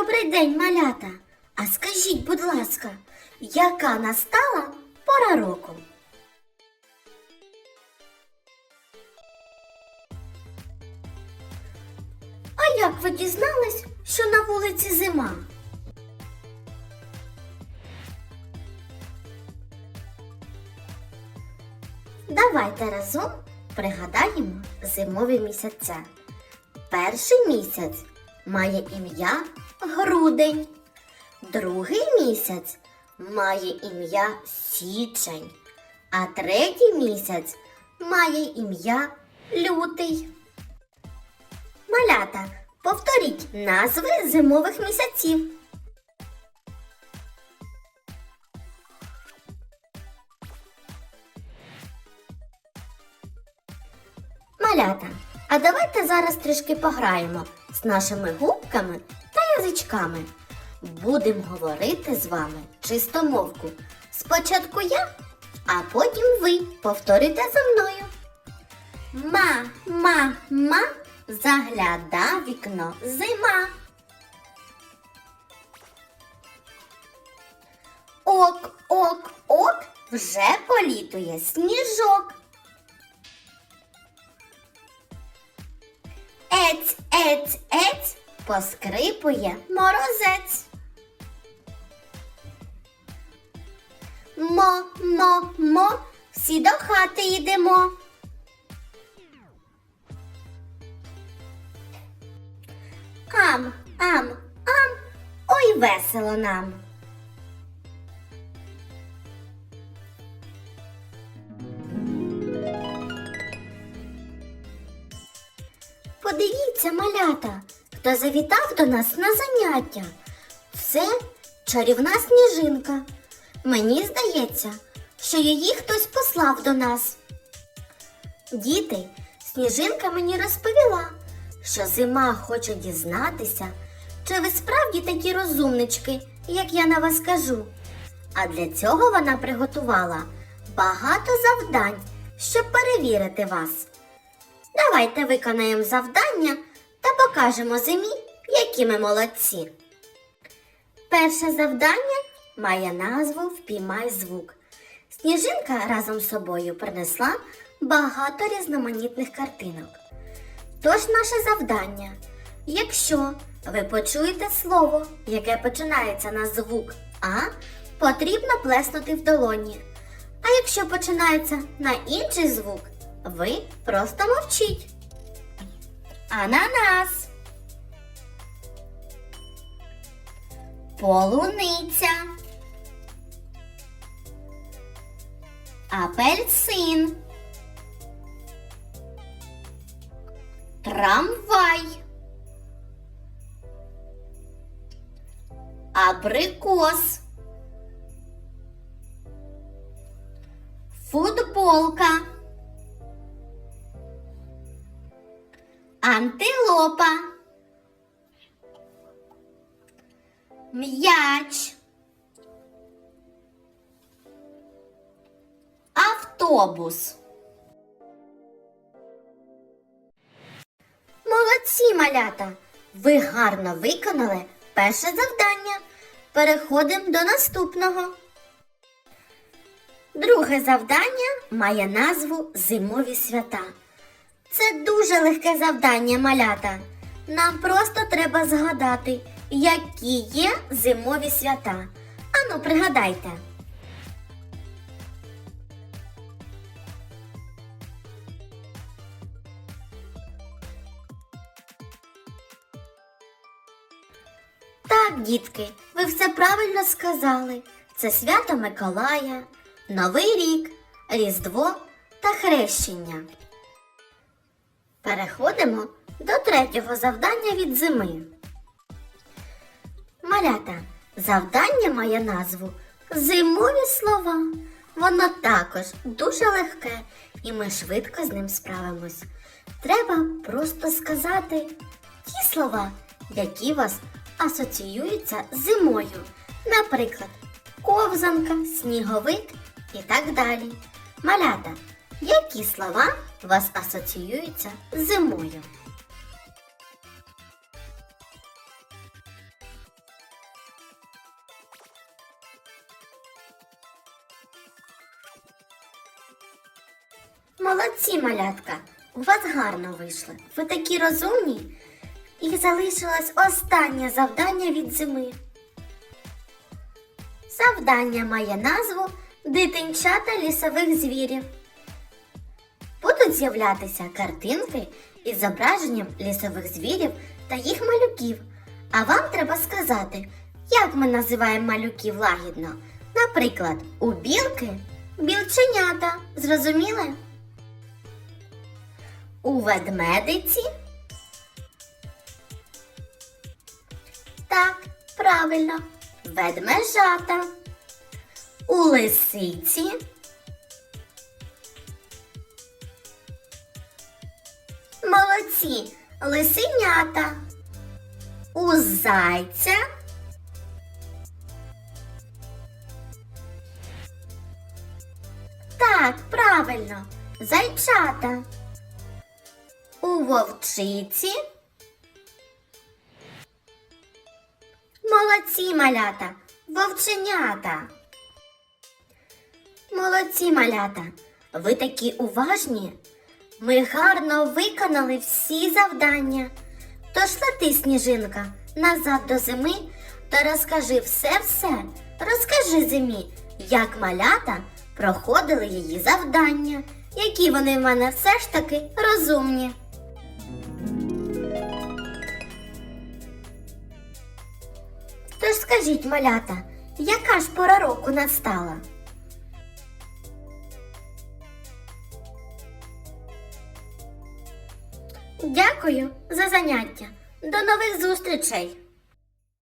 Добрий день, малята. А скажіть, будь ласка, яка настала пора року? А як ви дізнались, що на вулиці зима? Давайте разом пригадаємо зимові місяця. Перший місяць має ім'я грудень. Другий місяць має ім'я січень, а третій місяць має ім'я лютий. Малята, повторіть назви зимових місяців. Малята, а давайте зараз трішки пограємо з нашими губками язичками. Будемо говорити з вами чистомовку. Спочатку я, а потім ви повторюйте за мною. Ма, ма, ма, загляда вікно зима. Ок, ок, ок, вже політує сніжок. Поскрипує морозець. Мо, мо, мо, всі до хати йдемо. Ам, ам, ам, ой весело нам. Подивіться, малята, хто завітав до нас на заняття. Це чарівна сніжинка. Мені здається, що її хтось послав до нас. Діти, сніжинка мені розповіла, що зима хоче дізнатися, чи ви справді такі розумнички, як я на вас кажу. А для цього вона приготувала багато завдань, щоб перевірити вас. Давайте виконаємо завдання та покажемо зимі, які ми молодці. Перше завдання має назву Впіймай звук. Сніжинка разом з собою принесла багато різноманітних картинок. Тож наше завдання. Якщо ви почуєте слово, яке починається на звук А, потрібно плеснути в долоні. А якщо починається на інший звук, ви просто мовчіть. Ананас. Полуниця. Апельсин. Трамвай. Абрикос. Футболка. Антилопа. М'яч. Автобус. Молодці, малята! Ви гарно виконали перше завдання. Переходимо до наступного. Друге завдання має назву Зимові свята. Це дуже легке завдання, малята. Нам просто треба згадати, які є зимові свята. Ану, пригадайте. Так, дітки, ви все правильно сказали. Це свято Миколая, Новий рік, Різдво та Хрещення. Переходимо до третього завдання від зими. Малята, завдання має назву Зимові слова. Воно також дуже легке, і ми швидко з ним справимось. Треба просто сказати ті слова, які вас асоціюються з зимою. Наприклад, ковзанка, сніговик і так далі. Малята, які слова у вас асоціюються з зимою? Молодці малятка! У вас гарно вийшли. Ви такі розумні. І залишилось останнє завдання від зими. Завдання має назву Дитинчата лісових звірів. Будуть з'являтися картинки із зображенням лісових звірів та їх малюків. А вам треба сказати, як ми називаємо малюків лагідно. Наприклад, у білки білченята. Зрозуміли? У ведмедиці. Так, правильно. Ведмежата. У лисиці. Молодці, лисенята. У зайця. Так, правильно, зайчата. У вовчиці. Молодці малята, вовченята. Молодці малята, ви такі уважні. Ми гарно виконали всі завдання. Тож лети, сніжинка, назад до зими та розкажи все-все. Розкажи зимі, як малята проходили її завдання, які вони в мене все ж таки розумні. Тож скажіть, малята, яка ж пора року настала? Дякую за заняття. До нових зустрічей!